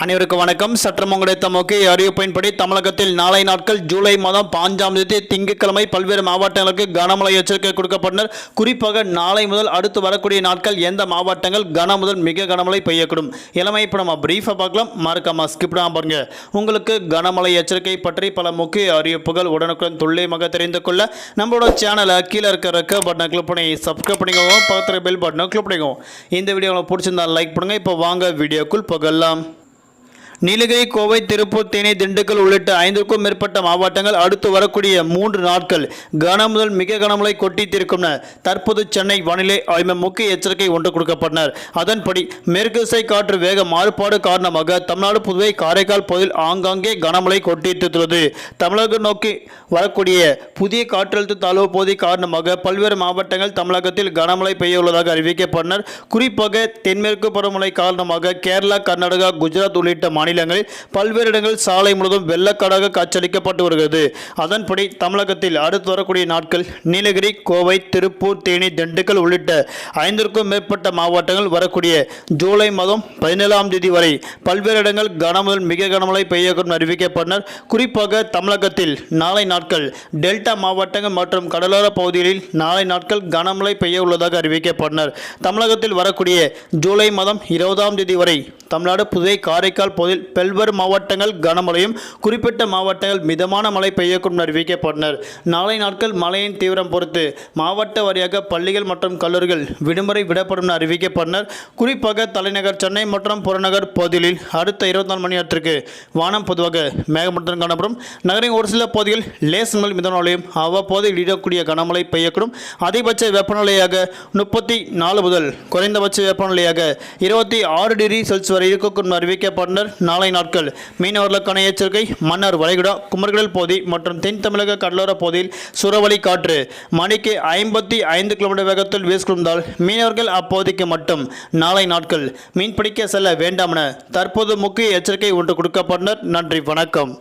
அனைவருக்கும் வணக்கம். சற்றம் கிடைத்த முக்கிய அறிவிப்பின்படி தமிழகத்தில் நாளை நாட்கள் ஜூலை மாதம் பாஞ்சாம் தேதி திங்கட்கிழமை பல்வேறு மாவட்டங்களுக்கு கனமழை எச்சரிக்கை கொடுக்கப்பட்டனர். குறிப்பாக நாளை முதல் அடுத்து வரக்கூடிய நாட்கள் எந்த மாவட்டங்கள் கன முதல் மிக கனமழை பெய்யக்கூடும். இளமை இப்போ நம்ம பிரீஃபாக பார்க்கலாம். மறக்காம ஸ்கிப்டாக பாருங்க. உங்களுக்கு கனமழை எச்சரிக்கை பற்றி பல முக்கிய அறிவிப்புகள் உடனுக்குடன் துல்லியமாக தெரிந்து கொள்ள நம்மளோட சேனலை கீழே இருக்க பட்டனை கிளிக் பண்ணி சப்ஸ்கிரைப் பண்ணிக்கோங்க. பக்கத்தில் பெல் பட்டனை கிளிக் பண்ணிக்கோங்க. இந்த வீடியோ உங்களுக்கு பிடிச்சிருந்தா லைக் பண்ணுங்கள் இப்போ வாங்க வீடியோக்குள் போகலாம். நீலகிரி கோவை திருப்பூர் தேனி திண்டுக்கல் உள்ளிட்ட ஐந்துக்கும் மேற்பட்ட மாவட்டங்கள் அடுத்து வரக்கூடிய மூன்று நாட்கள் கன முதல் மிக கனமழை கொட்டித்திருக்கும் தற்போது சென்னை வானிலை ஆய்வு முக்கிய எச்சரிக்கை ஒன்று கொடுக்கப்பட்டனர். அதன்படி மேற்கு திசை காற்று வேக மாறுபாடு காரணமாக தமிழ்நாடு புதுவை காரைக்கால் பகுதியில் ஆங்காங்கே கனமழை கொட்டித்துள்ளது தமிழகம் நோக்கி வரக்கூடிய புதிய காற்றழுத்த தாழ்வு பகுதி காரணமாக பல்வேறு மாவட்டங்கள் தமிழகத்தில் கனமழை பெய்ய உள்ளதாக அறிவிக்கப்பட்டனர். குறிப்பாக தென்மேற்கு பருவமழை காரணமாக கேரளா கர்நாடகா குஜராத் உள்ளிட்ட மாநில மாநிலங்களில் பல்வேறு இடங்களில் சாலை முழுவதும் வெள்ளக்காடாக காட்சியளிக்கப்பட்டு வருகிறது. அதன்படி தமிழகத்தில் அடுத்து வரக்கூடிய நாட்கள் நீலகிரி கோவை திருப்பூர் தேனி திண்டுக்கல் உள்ளிட்ட ஐந்திற்கும் மேற்பட்ட மாவட்டங்கள் வரக்கூடிய ஜூலை மாதம் பதினேழாம் தேதி வரை பல்வேறு இடங்கள் கனமுதல் மிக கனமழை பெய்யக்கூடும் அறிவிக்கப்பட்டனர். குறிப்பாக தமிழகத்தில் நாளை நாட்கள் டெல்டா மாவட்டங்கள் மற்றும் கடலோர பகுதிகளில் நாளை நாட்கள் கனமழை பெய்ய உள்ளதாக அறிவிக்கப்பட்டனர். தமிழகத்தில் வரக்கூடிய ஜூலை மாதம் இருபதாம் தேதி வரை தமிழ்நாடு புதுவை காரைக்கால் பகுதியில் பல்வேறு மாவட்டங்கள் கனமழையும் குறிப்பிட்ட மாவட்டங்கள் மிதமான மழை பெய்யக்கூடும் அறிவிக்கப்பட்டனர். நாளை நாட்கள் மழையின் தீவிரம் பொறுத்து மாவட்ட வாரியாக பள்ளிகள் மற்றும் கல்லூரிகள் விடுமுறை விடப்படும் என அறிவிக்கப்பட்டனர். குறிப்பாக தலைநகர் சென்னை மற்றும் புறநகர் பகுதிகளில் அடுத்த இருபத்தி நாலு மணி நேரத்திற்கு வானம் பொதுவாக மேகமூட்டத்துடன் காணப்படும். நகரின் ஒரு சில பகுதிகள் லேஸ் முதல் மிதமழையும் அவ்வப்போது இடக்கூடிய கனமழை பெய்யக்கூடும். அதிகபட்ச வெப்பநிலையாக முப்பத்தி நாலு முதல் குறைந்தபட்ச வெப்பநிலையாக இருபத்தி ஆறு டிகிரி செல்சியஸ் வரை இருக்கக்கூடும் அறிவிக்கப்பட்டனர். நாளை நாட்கள் மீனவர்களுக்கான எச்சரிக்கை மன்னார் வளைகுடா குமர்கடல் பகுதி மற்றும் தென் தமிழக கடலோர பகுதியில் சுறவழி காற்று. மணிக்கு ஐம்பத்தி ஐந்து கிலோமீட்டர் வேகத்தில் வீசிக்கொண்டால் மீனவர்கள் அப்பகுதிக்கு மட்டும் நாளை நாட்கள் மீன்பிடிக்க செல்ல வேண்டாம் என தற்போது முக்கிய எச்சரிக்கை ஒன்று கொடுக்கப்பட்டனர். நன்றி வணக்கம்.